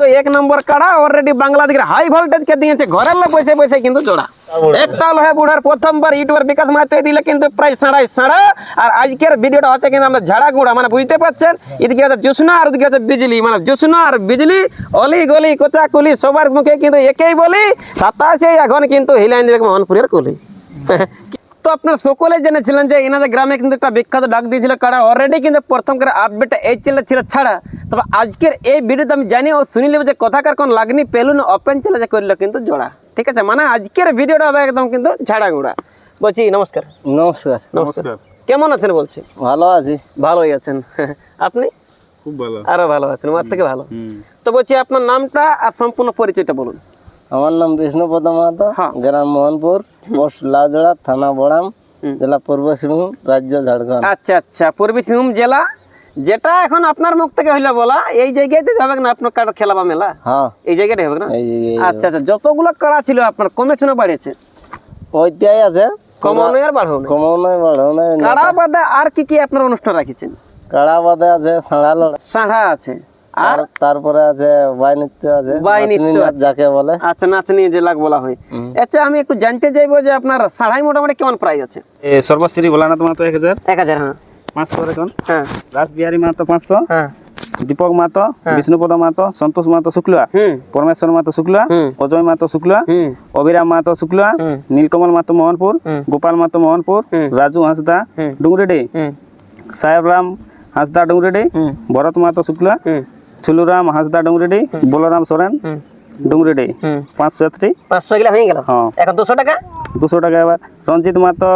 তো এক নম্বর কাড়া অলরেডি বাংলাদেশের হাই ভোল্টেজ কে দিয়েছে, ঘরের লোক বসে বসে কিন্তু জোড়া। একটা লোহে বুড়ার প্রথমবার ইউটিউবার বিকাশ মারতে দিলে কিন্তু প্রায় সাড়াই সাড়া, আর আজকের ভিডিওটা হচ্ছে কিন্তু আমরা ঝাড়া গুঁড়া মানে বুঝতে পারছেন? এদিকে আছে জুসনা, আর ওদিকে আছে বিজলি মানে জুসনা আর বিজলি, অলি গলি, কোচা কুলি, সবার মুখে কিন্তু একই বলি, সাতাশে এখন কিন্তু হিলাইন মোহনপুরের কুলি। তো আপনার সকলে জেনেছিলেন যে এনাদের গ্রামে কিন্তু একটা বিখ্যাত ডাক দিয়েছিল কারা অলরেডি কিন্তু প্রথম করে আপডেটটা এই চ্যানেলে ছিল ছাড়া। তবে আজকের এই ভিডিওতে আমি জানি ও শুনিলে যে কথাকার কোন লাগনি পেলুন ওপেন চ্যালেঞ্জ করল কিন্তু জোড়া। ঠিক আছে? মানে আজকের ভিডিওটা হবে একদম কিন্তু ঝাড়া গুঁড়া বলছি নমস্কার। নমস্কার। নমস্কার। কেমন আছেন বলছি? ভালো আছি। ভালোই আছেন। আপনি? খুব ভালো। আরও ভালো আছেন আমার থেকে ভালো। তো বলছি আপনার নামটা আর সম্পূর্ণ পরিচয়টা বলুন। আমার নাম বিষ্ণুপদ মাহাতো হ্যাঁ। গ্রাম মোহনপুর পোস্ট লাজড়া থানা বড়াম জেলা পূর্ব সিংভূম রাজ্য ঝাড়খণ্ড। আচ্ছা আচ্ছা পূর্বী সিংভূম জেলা যেটা এখন আপনার মুখ থেকে হইলে বলা এই জায়গাতে যাবে না আপনার কার্ড খেলা বা মেলা? হ্যাঁ। এই জায়গাটাই হবে না? আচ্ছা আচ্ছা যতগুলো কাড়া ছিল আপনার কমেছে না বাড়িয়েছে? ওইটাই আছে। কমানো আর বাড়ানো নাই বাড়াও কাড়া বাদে আর কি কি আপনার অনুষ্ঠান রাখিছেন? কাড়া বাদে আছে সাঁড়া লড়াই। সাঁড়া আছে। আর তারপরে আছে বাই নৃত্য আছে বাই নৃত্য যাকে বলে। আচ্ছা নাচ নিয়ে যে লাগ বলা হয়। আচ্ছা আমি একটু জানতে চাইব যে আপনার সাড়াই মোটামুটি কেমন প্রাইস আছে? এ সর্বশ্রী ভোলানাথ মাহাতো এক হাজার? এক হাজার হ্যাঁ। পাঁচশো এখন হ্যাঁ। রাসবিহারী মাহাতো পাঁচশো। হ্যাঁ। দীপক মাহাতো বিষ্ণুপদ মাহাতো সন্তোষ মাহাতো শুক্লা। পরমেশ্বর মাহাতো শুক্লা। অজয় মাহাতো শুক্লা। হুম। অভিরাম মাহাতো শুক্লা। নীলকমল মাহাতো মোহনপুর। গোপাল মাহাতো মোহনপুর। রাজু হাঁসদা। ডুংরেডি। সাহেব রাম হাঁসদা ডুংরেডি। ভরত মাহাতো শুক্লা। ছুলুরাম হাঁসদা ডুংরেডি বলরাম সোরেন ডুংরেডি পাঁচশো একটি পাঁচশো গেলে হয়ে গেল। হ্যাঁ। এখন দুশো টাকা? দুশো টাকা এবার। রঞ্জিত মাহাতো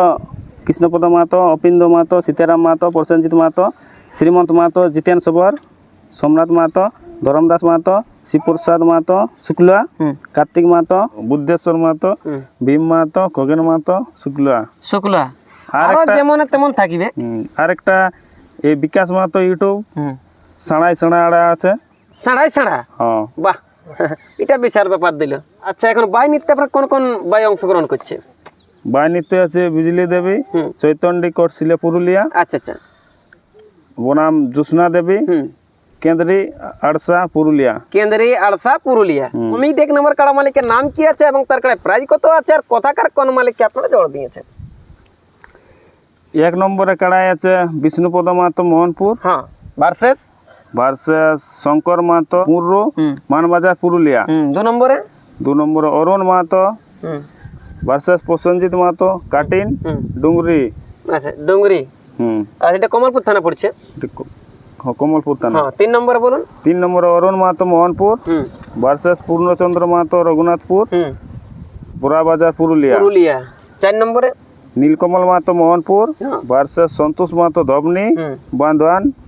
কৃষ্ণপদ মাহাতো অপিন্দ মাহাতো সীতারাম মাহাতো প্রসেনজিৎ মাহাতো শ্রীমন্ত মাহাতো জিতেন সবর সোমনাথ মাহাতো ধরম দাস মাহাতো শিবপ্রসাদ মাহাতো শুক্লা কার্তিক মাহাতো বুদ্ধেশ্বর মাহাতো হুম। ভীম মাহাতো খগেন মাহাতো শুক্লা। শুক্লা। আর যেমন তেমন থাকিবে। আরেকটা এই বিকাশ মাহাতো ইউটিউব। সাড়াই সাড়া আড়া আছে। সাড়াই সাড়া হ্যাঁ। বাহ। এটা বিশাল ব্যাপার দিল। আচ্ছা এখন বাই নিতে আপনার কোন কোন বাই অংশগ্রহণ করছে? বাই নৃত্য আছে বিজলি দেবী করছিলে পুরুলিয়া আচ্ছা আচ্ছা। বনাম জ্যোৎস্না দেবী কেন্দ্রী আড়সা পুরুলিয়া। কেন্দ্রী আড়সা পুরুলিয়া। এক নম্বর কাড়া মালিকের নাম কি আছে এবং তার কাড়ায় প্রাইজ কত আছে আর কথাকার কোন মালিককে আপনারা জোর দিয়েছেন? এক নম্বরে কাড়াই আছে বিষ্ণুপদ মাহাতো মোহনপুর হ্যাঁ ভার্সেস? ভার্সেস শঙ্কর মাহাতো পূর্ব মানবাজার পুরুলিয়া। দু নম্বরে? দু নম্বরে অরুণ মাহাতো ভার্সেস প্রসেনজিৎ মাহাতো কাটিন ডুংরি। আচ্ছা ডুঙ্গরি হুম। আর এটা কমলপুর থানা পড়ছে? কমলপুর থানা। হ্যাঁ তিন নম্বরে বলুন। তিন নম্বরে অরুণ মাহাতো মোহনপুর। হুম। ভার্সেস পূর্ণচন্দ্র মাহাতো রঘুনাথপুর। হুম। বোরাবাজার পুরুলিয়া। পুরুলিয়া। চার নম্বরে? নীলকমল মাহাতো মোহনপুর হ্যাঁ। ভার্সেস সন্তোষ মাহাতো ধবনি হুম।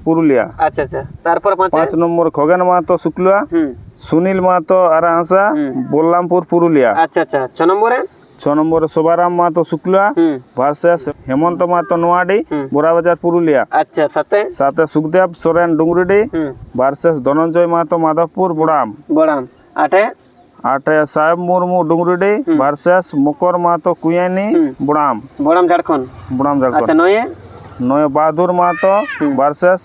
পুরুলিয়া। আচ্ছা আচ্ছা। তারপরে পাঁচ নম্বর খগেন মাহাতো শুক্লা সুনীল মাহাতো আরাহাসা বল্লামপুর পুরুলিয়া। আচ্ছা আচ্ছা। ছ নম্বরে? ছ নম্বরে শোভারাম মাহাতো শুক্লা ভার্সেস হেমন্ত মাহাতো নোয়াডি। বোরাবাজার পুরুলিয়া। আচ্ছা সাথে? সাথে সুখদেব সোরেন ডুংরিডি ভার্সেস ধনঞ্জয় মাহাতো মাধবপুর বুড়াম। বড়াম। আটে? আটে সাহেব মুর্মু ডুংরুডি ভার্সেস মকর মাহাতো কুয়ানি বুড়াম। বড়াম ঝাড়খণ্ড। বুড়াম ঝাড়খণ্ড। আচ্ছা নয়ে? নয় বাহাদুর মাহাতো ভার্সেস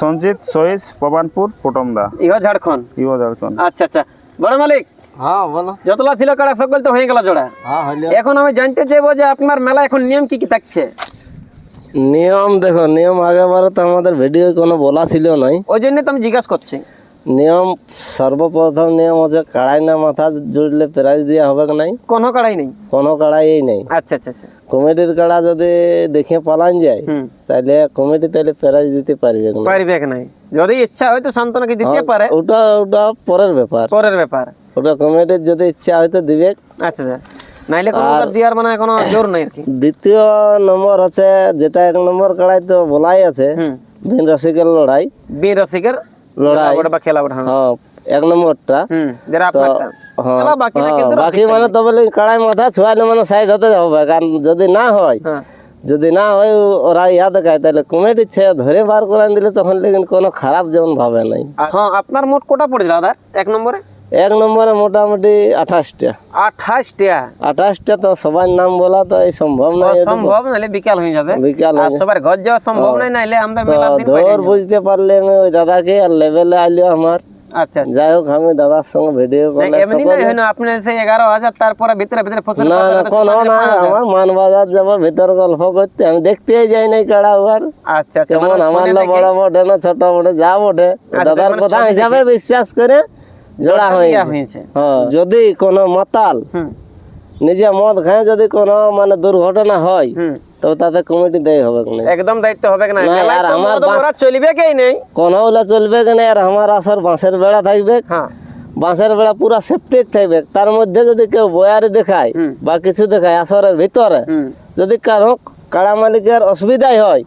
সঞ্জিত সহিস পবানপুর পটমদা। ইহ ঝাড়খণ্ড। ইও ঝাড়খণ্ড। আচ্ছা আচ্ছা। বড় মালিক হ্যাঁ বলো। যতলা ছিল কাড়া সকল তো হয়ে গেল জোড়া। হ্যাঁ এখন আমি জানতে চাইব যে আপনার মেলা এখন নিয়ম কি কি থাকছে? নিয়ম দেখো নিয়ম আগেবারে তো আমাদের ভিডিও কোনো বলা ছিল নাই। ওই জন্য তো আমি জিজ্ঞাসা করছি। নিয়ম সর্বপ্রথম নিয়ম হচ্ছে কাড়াই না মাথা জুড়লে প্রাইজ দেওয়া হবে কি নাই? কোনো কাড়াই নেই? কোনো কাড়াই নেই। আচ্ছা আচ্ছা আচ্ছা। কমিটির কাড়া যদি দেখে পালান যায় তাহলে কমিটি তাহলে প্রাইজ দিতে পারবে পারবে নাই? যদি ইচ্ছা হয় তো শান্তনাকে দিতে পারে? ওটা ওটা পরের ব্যাপার। পরের ব্যাপার। ওটা কমিটির যদি ইচ্ছা হয়তো দিবে। আচ্ছা আচ্ছা। নাইলে কোনো দেওয়ার মানে কোনো জোর নাই আর কি। দ্বিতীয় নম্বর হচ্ছে যেটা এক নম্বর কাড়াই তো বলাই আছে বিন রসিকের লড়াই। বীর রসিকের লড়াই। ওটা বা খেলা ওটা হ্যাঁ হ্যাঁ এক নম্বরটা। হুম যেটা আপনারটা। হ্যাঁ খেলা বাকি মানে তো বলে কাড়াই মাথা মানে সাইড হতে কারণ যদি না হয় হ্যাঁ। যদি না হয় ওরা ইয়া দেখায় তাহলে কমেডি ছে ধরে বার করে দিলে তখন লেকিন কোনো খারাপ যেমন ভাবে নাই। হ্যাঁ আপনার মোট কোটা পড়ে দাদা এক নম্বরে? এক নম্বরে মোটামুটি আঠাশটা। আঠাশটা? আঠাশটা তো সবার নাম বলা তো এই সম্ভব নয় সম্ভব নাহলে বিকাল হয়ে যাবে। বিকাল আর সবার ঘর যাওয়া সম্ভব নয় নাইলে আমাদের মেলার দিন ধর বুঝতে পারলে আমি ওই দাদাকে আর লেভেলে আইলো আমার। আচ্ছা আচ্ছা। যাই হোক আমি দাদার সঙ্গে ভিডিও না, কলে এমনি না হয় না আপনি সেই এগারো হাজার তারপরে ভিতরে ভিতরে ফসল না না কোনো না আমার মান বাজার যাব ভিতর গল্প করতে। আমি দেখতেই যাই নাই কাড়া উহার আচ্ছা আচ্ছা কেমন মানে আমার ফোনে লো দেখে- বড় বটে না ছোট বটে যা বটে। দাদার মানে কথা ছবি হিসাবে বিশ্বাস করে জোড়া হয়েছে। হ্যাঁ। যদি কোনো মাতাল নিজে মদ খায় যদি কোনো মানে দুর্ঘটনা হয় তো তাতে কমিটি দেয় হবে না? একদম দায়িত্ব হবে না? আর আমার মদ চলবে কেই নেই। কোনো ওলা চলবে কেন আর আমার আসর বাঁশের বেড়া থাকবে। হ্যাঁ। বাঁশের বেড়া পুরা সেফটিক থাকবে। তার মধ্যে যদি কেউ বয়ারি দেখায় বা কিছু দেখায় আসরের ভিতরে যদি কারও কাড়া মালিকের অসুবিধাই হয়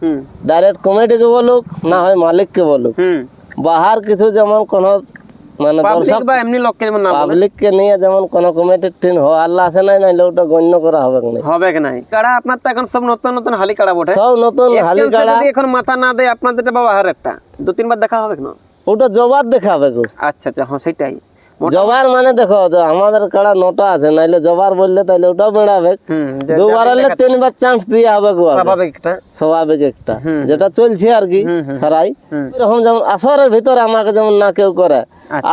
ডাইরেক্ট কমিটিকে বলুক না হয় মালিককে বলুক বাহার কিছু যেমন কোন মানে দর্শক বা এমনি লোককে যেমন না বলে, পাবলিককে নিয়ে যেমন কোন কমিটির টিন হয় আল্লাহ আছে নাই নাইলে ওটা গণ্য করা হবে না হবে কি নাই? কাড়া আপনার তো এখন সব নতুন নতুন হালি কাড়া বটে। সব নতুন হালি কাড়া। যদি এখন মাথা না দেয় আপনাদের বাবা হার একটা। দু তিনবার দেখা হবে না? ওটা জবাব দেখাবে গো। আচ্ছা আচ্ছা হ্যাঁ সেটাই। জবার মানে দেখো আমাদের কাড়া নটা আছে নাইলে জবার বললে তাইলে ওটাও বেড়াবে। দুবার হলে তিনবার চান্স দিয়ে হবে স্বাভাবিক একটা। যেটা চলছে আর কি সারাই। এরকম যেমন আসরের ভিতরে আমাকে যেমন না কেউ করে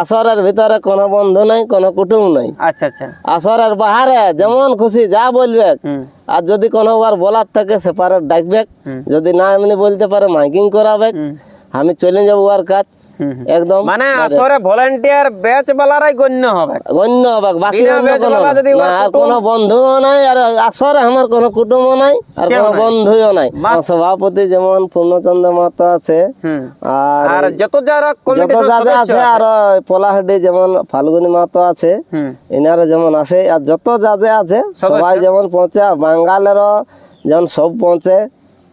আসরের ভিতরে কোনো বন্ধু নাই কোনো কুটুম নাই। আচ্ছা আচ্ছা। আসরের বাহারে যেমন খুশি যা বলবে আর যদি কোনো বার বলার থাকে সেপারেট ডাকবে। যদি না এমনি বলতে পারে মাইকিং করাবে। আমি চলে যাব আর কাজ। একদম মানে আসরে ভলান্টিয়ার ব্যাচ বালারাই গণ্য হবে অন্য হবে বাকি যদি আর কোনো বন্ধুও নাই আর আসরে আমার কোনো কুটুমও নাই আর কোনো বন্ধুও নাই। সভাপতি যেমন পূর্ণচন্দ্র মাতা আছে আর আর যত যারা যত কমিটি যা যা আছে আর ওই পলাহাটি যেমন ফাল্গুনি মাতো আছে এনারা যেমন আছে আর যত যা যা আছে সবাই যেমন পৌঁছে আর বাঙ্গালেরও যেমন সব পৌঁছে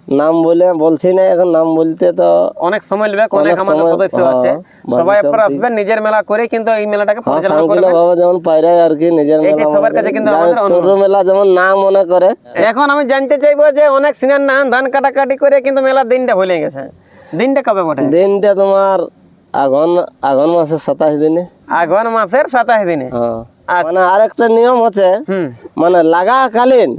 নাম বলে বলছি না এখন নাম বলতে তো অনেক সময় নেবে অনেক আমাদের সদস্য হ্যাঁ, আছে। সবাই আপনারা আসবেন নিজের মেলা করে কিন্তু এই মেলাটাকে পরিচালনা সাংকুলা করবেন। ভাবে যেমন পায়রাই আর কি নিজের এটি মেলা সবার কাছে কিন্তু আমাদের। ছোট মেলা যেমন না মনে করে। এখন আমি জানতে চাইব যে অনেক সিনার না ধান কাটাকাটি করে কিন্তু মেলার দিনটা ভুলে গেছে। দিনটা কবে বটে? দিনটা তোমার আঘন আঘন মাসের সাতাশ দিনে। আঘন মাসের সাতাশ দিনে। হ্যাঁ। মানে আরেকটা নিয়ম আছে মানে লাগাকালীন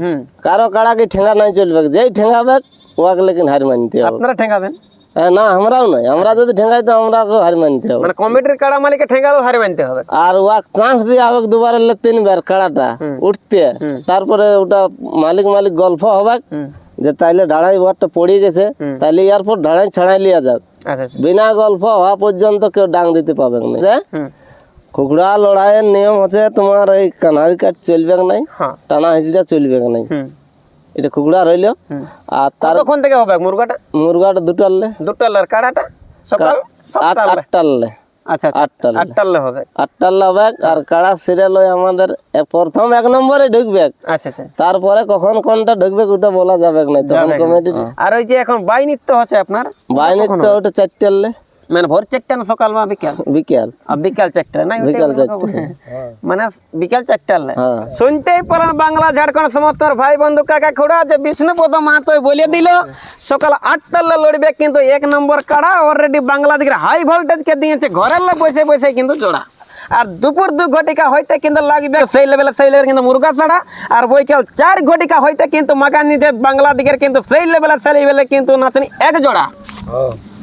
কারও কাড়াকে ঠেঙ্গা নাই চলবে? যেই ঠেঙ্গাবে ওয়াকে লেকিন হার মানতে হবে আপনারা ঠেঙ্গাবেন? হ্যাঁ, না আমরাও নাই আমরা যদি ঠেঙ্গাই তো আমরাকে হার মানতে হবে মানে কমিটির কাড়া মালিকে ঠেঙ্গারও হারে মানতে হবে। আর ওয়াক চান্স দিয়ে হবে দুবার হলে তিনবার কাড়াটা উঠতে। তারপরে ওটা মালিক মালিক গল্প হবে যে তাইলে ঢাড়াই ওয়ারটা পড়ে গেছে। তাইলে এয়ারপোর্ট ঢাড়াই ছাড়াই লিয়া যাক। আচ্ছা আচ্ছা। বিনা গল্প হওয়া পর্যন্ত কেউ ডাং দিতে পাবে না। যে? কুকুড়া লড়াইয়ের নিয়ম হচ্ছে তোমার এই কানারি কাঠ চলবে নাই হ্যাঁ। টানা হিচড়া চলবে নাই। এটা কুকুড়া রইল। আর তার কতক্ষণ থেকে হবে মুরগাটা? মুরগাটা দুটালে দুটো আর কাড়াটা? সকাল আচ্ছা আচ্ছা। আটটালে। আটটালে হবে। আটটালে হবে আর কাড়া সিরিয়াল ওই আমাদের প্রথম এক নম্বরে ঢুকবে। আচ্ছা আচ্ছা। তারপরে কখন কোনটা ঢুকবে ওটা বলা যাবে না তখন কমিটি আর ওই যে এখন বাই নৃত্য হচ্ছে আপনার? বাইরে তো ওটা চারটালে। মানে ভোর চারটা না সকাল বা বিকাল? বিকেল। আর বিকাল চারটা না? বিকাল চারটে। মানে বিকাল চারটা হ্যাঁ। শুনতেই পেলেন বাংলা ঝাড়খণ্ড সমস্ত ভাই বন্ধু কাকা খোড়া যে বিষ্ণুপদ মাহাতো বলে দিল সকাল আটটার লড়বে কিন্তু এক নম্বর কাড়া অলরেডি বাংলা দিকে হাই ভোল্টেজ কে দিয়েছে ঘরের লে বসে বসে কিন্তু জোড়া। আর দুপুর দু ঘটিকা হইতে কিন্তু লাগবে সেই লেভেলে সেই লেভেলে কিন্তু মুরগা ছাড়া। আর বৈকাল চার ঘটিকা হইতে কিন্তু মাগানি যে বাংলা দিকের কিন্তু সেই লেভেলে সেই লেভেলে কিন্তু নাতনি এক জোড়া।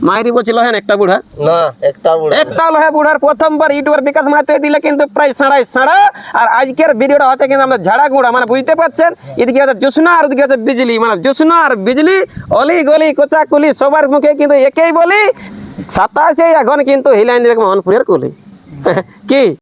মায়েরি বলছিল হ্যাঁ একটা বুড়া। না একটা বুড়ো। একটা লহে বুড়ার প্রথমবার ইউটিউবের বিকাশ মাতে দিলে কিন্তু প্রায় সাড়াই সাড়া। আর আজকের ভিডিওটা হচ্ছে কিন্তু আমরা ঝাড়া গুঁড়া মানে বুঝতে পারছেন? এদিকে হচ্ছে জোসনা আর ওদিকে হচ্ছে বিজলি। মানে জোসনা আর বিজলি অলি গলি কোচাকুলি সবার মুখে কিন্তু একেই বলি। সাতাশে এখন কিন্তু হিলাইন মোহনপুরের কুলি। কি?